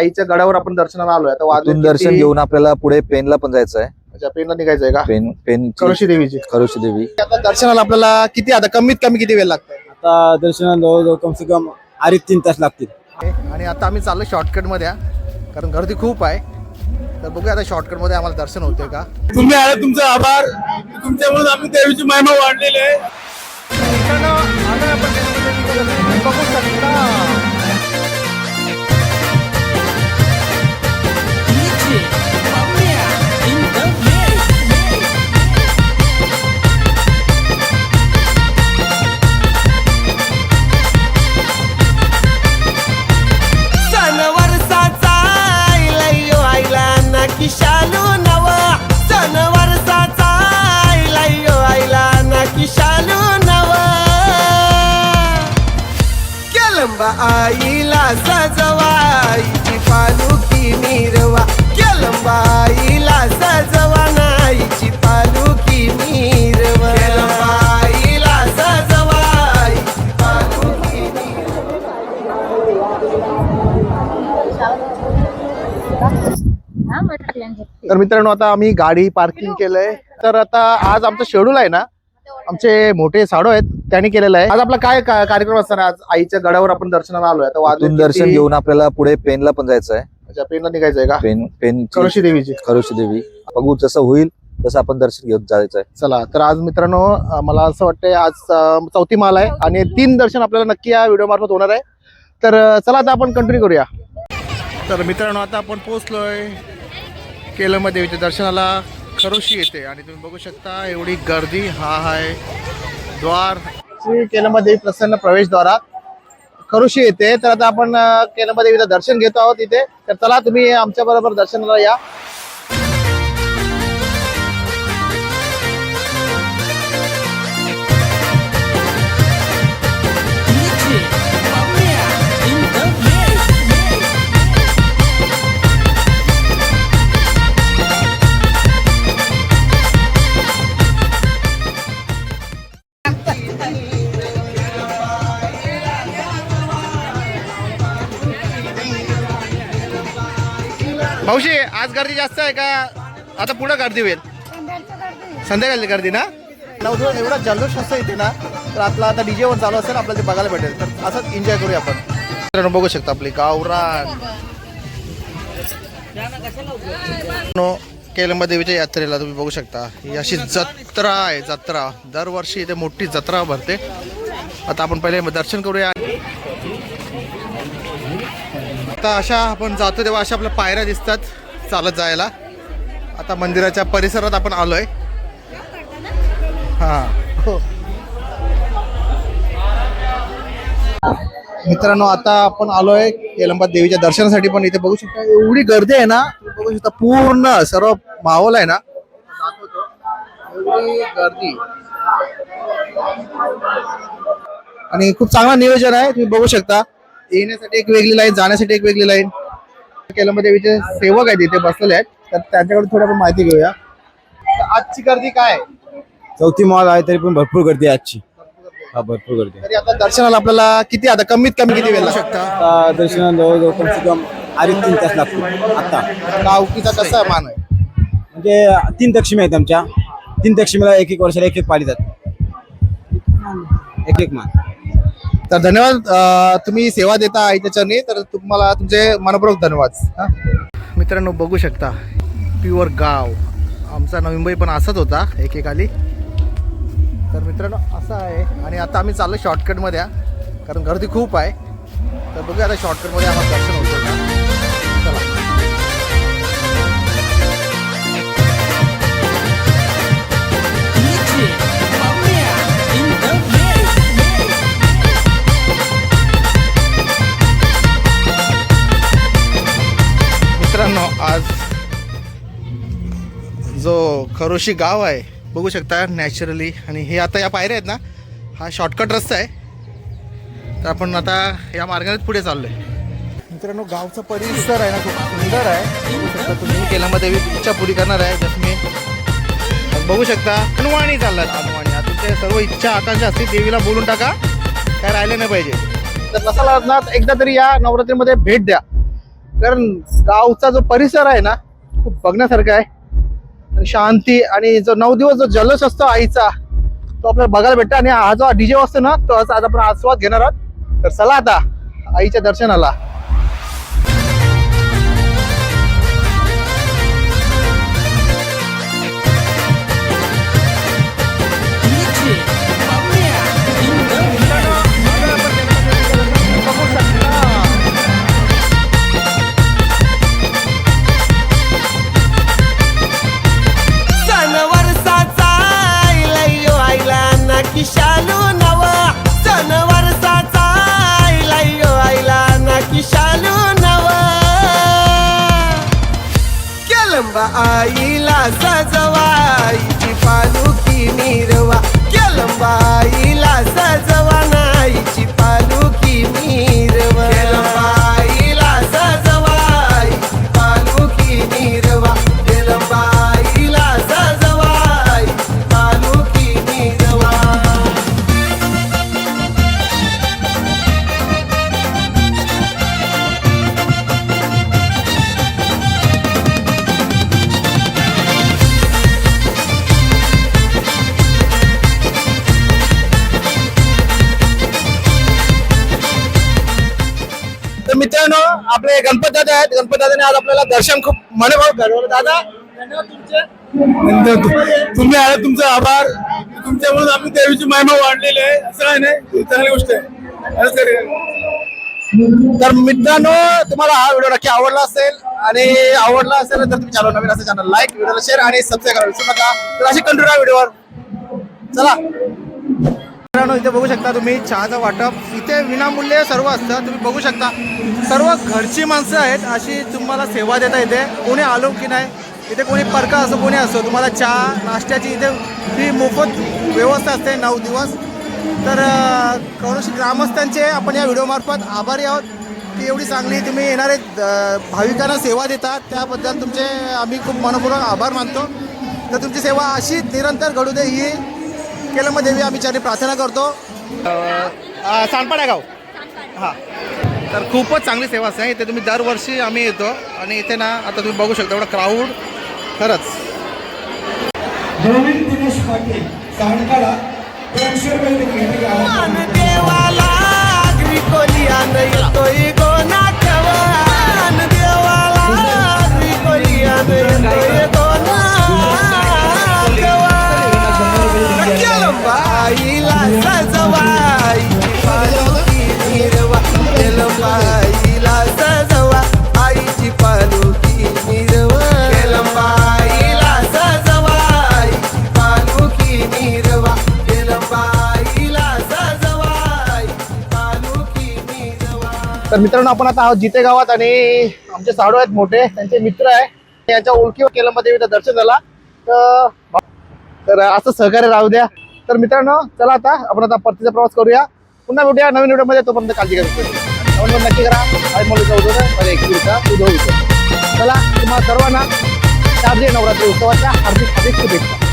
आईच्या गडावर आपण दर्शनाला आलोय. आता वाजले तिथून दर्शन? घेऊन आपल्याला पुढे पेनला पण जायचं आहे अच्छा पेनला निघायचंय का? पेन पेन कळशी देवीची. खरोशी देवी. आता दर्शनाला आपल्याला किती आता कमीत कमी किती वेळ लागतोय आता दर्शनाला जवळजवळ कम से कम अडीच तीन तास लागतील. आणि आता आम्ही चाललो शॉर्टकटमध्ये. कारण गर्दी खूप आहे. तर बघूया आता शॉर्टकटमध्ये आम्हाला दर्शन होतंय का? तुम्ही आले तुमचा आभार. तुमच्यामुळे आम्ही देवीची महिमा वाढलेली आहे. बघू शकता केलंबा आईला सजवा आईची पालुकी मिरवा. केलंबा आईला सजवा नाईची पालुकी मिरवा. केलंबा आईला सजवा आईची पालुकी हा म्हटलं तर मित्रांनो आता आम्ही गाडी पार्किंग केलंय. तर आता आज आमचं शेड्यूल आहे ना आमचे मोठे साडू आहेत त्यांनी केलेलं आहे. आज आपला काय का- कार्यक्रम असणार आहे? आज आईच्या गडावर आपण दर्शनाला आलोय. आता वाजले तिथून दर्शन किती? घेऊन आपल्याला पुढे पेनला पण जायचं आहे. अच्छा पेनला निघायचंय का? पेन पेन कळशी देवीची. खरोशी देवी. बघू जसं होईल तसं आपण दर्शन घेऊन जायचं आहे चला तर आज मित्रांनो अं, मला असं वाटतंय आज अं, चौथी माल आहे आणि तीन दर्शन आपल्याला नक्की या व्हिडिओ मार्फत होणार आहे. तर अं, चला आता आपण कंटिन्यू करूया. तर मित्रांनो आता आपण पोहोचलोय केलम देवीच्या दर्शनाला. खरोशी येते आणि तुम्ही बघू शकता एवढी गर्दी हा आहे द्वार. श्री केलंबादेवी प्रसन्न प्रवेशद्वारात खरोशी येते. तर आता आपण केलंबादेवीचं दर्शन घेतो आहोत इथे. तर चला तुम्ही आमच्या बरोबर दर्शनाला या. मावशी आज गर्दी जास्त आहे का? आता पुढे गर्दी होईल. संध्याकाळची गर्दी ना? नवदिवस एवढा जल्लोष असतो इथे ना तर आपला आता डीजे वर चालू असेल आपल्याला ते बघायला भेटेल. तर असंच एन्जॉय करूया आपण. मित्रांनो, बघू शकता आपली गावरान नो केलंबा देवीच्या यात्रेला तुम्ही बघू शकता. ही अशी जत्रा आहे जत्रा. दरवर्षी इथे मोठी जत्रा भरते. आता आपण पहिले दर्शन करूया. आता अशा आपण जातो तेव्हा अशा आपल्या पायऱ्या दिसतात चालत जायला. आता मंदिराच्या परिसरात आपण आलोय. हा. हो मित्रांनो आता आपण आलोय केलंबा देवीच्या दर्शनासाठी पण इथे बघू शकता एवढी गर्दी आहे ना बघू शकता पूर्ण सर्व माहोल आहे ना. एवढी गर्दी. आणि खूप चांगला नियोजन आहे तुम्ही बघू शकता. येण्यासाठी एक वेगळी लाईन जाण्यासाठी एक वेगळी लाईन केलंबा देवीचे सेवक आहेत इथे बसलेले आहेत. तर त्यांच्याकडे थोडी आपण माहिती घेऊया. तर आजची गर्दी काय आहे? चौथी मॉल आहे तरी पण भरपूर गर्दी आहे आजची. हा भरपूर गर्दी आहे. तरी आता दर्शनाला आपल्याला किती आता? कमीत कमी किती वेळ शकता आता दर्शनाला जवळजवळ कम से कम अडीच तीन तास लागतील आता. गावकीचा कसा मान आहे? म्हणजे तीन दक्षिणी आहेत आमच्या. तीन दक्षिणेला एक एक वर्षाला एक एक पाळी जात एक एक मान. तर धन्यवाद. तुम्ही सेवा देता आहे त्याच्याने तर तुम्हाला तुमचे मनपूर्वक धन्यवाद. मित्रांनो बघू शकता प्युअर गाव. आमचा नवी मुंबई पण असाच होता एकेकाली. तर मित्रांनो असं आहे. आणि आता आम्ही चाललो शॉर्टकटमध्ये कारण गर्दी खूप आहे. तर बघूया आता शॉर्टकटमध्ये आम्हाला दर्शन होतं चला. खरोशी गाव आहे. बघू शकता नॅचरली आणि हे आता या पायऱ्या आहेत ना हा शॉर्टकट रस्ता आहे. तर आपण आता या मार्गानेच पुढे चाललोय. मित्रांनो गावचा परिसर आहे ना खूप सुंदर आहे. तुम्ही केल्यामध्ये इच्छा पुरी करणार आहे जसं मी बघू शकता हनुमानी चालला हनुमानी. आता तुमच्या सर्व इच्छा आकांक्षा असतील देवीला बोलून टाका. काय राहिले नाही पाहिजे. तर नसाला ना एकदा तरी या नवरात्रीमध्ये भेट द्या. कारण गावचा जो परिसर आहे ना खूप बघण्यासारखा आहे. शांती आणि जो नऊ दिवस जो जल्लोष असतो आईचा तो आपल्याला बघायला भेटतो. आणि हा जो डीजे असतो ना तो आज आपण आस्वाद घेणार आहोत. तर चला आता आईच्या दर्शनाला. आईला सजवायची आईची पालुकी निरव आपले गणपत दादा आहेत. गणपत दादाने आज आपल्याला दर्शन खूप मनोभाव घडवलं. दादा? तुम्ही आले तुमचा आभार. तुमच्यामुळे आम्ही देवीची महिमा वाढलेली आहे. असं आहे नाही? चांगली गोष्ट आहे. तर मित्रांनो तुम्हाला हा व्हिडिओ नक्की आवडला असेल आणि आवडला असेल तर तुम्ही चॅनल नवीन असेल चॅनल लाईक व्हिडिओला शेअर आणि सबस्क्राईब करायला विसरू नका. तर अशी कंटिन्यू व्हिडिओवर. चला. मित्रांनो इथे बघू शकता तुम्ही चहाचं वाटप. इथे विनामूल्य सर्व असतं. तुम्ही बघू शकता सर्व घरची माणसं आहेत अशी तुम्हाला सेवा देता येते. कोणी आलो की नाही इथे कोणी परका असो कोणी असो तुम्हाला चहा नाश्त्याची इथे ही मोफत व्यवस्था असते नऊ दिवस. तर अ, ग्रामस्थांचे आपण या व्हिडिओमार्फत आभारी आहोत की एवढी चांगली तुम्ही येणारे भाविकांना सेवा देतात त्याबद्दल तुमचे आम्ही खूप मनपूर्वक आभार मानतो. तर तुमची सेवा अशी निरंतर घडू दे ही केलम देवी आम्ही चरणी प्रार्थना करतो. सांडपाडा गाव. हां. तर खूपच चांगली सेवा असते. इथे तुम्ही दरवर्षी आम्ही येतो. आणि इथे ना आता तुम्ही बघू शकता एवढा क्राऊड खरंच. मान देवाला आगरी कोलियान येतोय गो तर मित्रांनो आपण आता आहोत जिते गावात आणि आमचे साडू आहेत मोठे त्यांचे मित्र आहे. यांच्या ओळखीवर केल्यामध्ये दर्शन झाला. तर असं सहकार्य राहू द्या. तर मित्रांनो चला आता आपण आता परतीचा प्रवास करूया. पुन्हा भेटूया नवीन व्हिडिओमध्ये तोपर्यंत काळजी करा नक्की करा. मला एक चला तुम्हाला सर्वांना शारदीय नवरात्री उत्सवाच्या हार्दिक हार्दिक शुभेच्छा.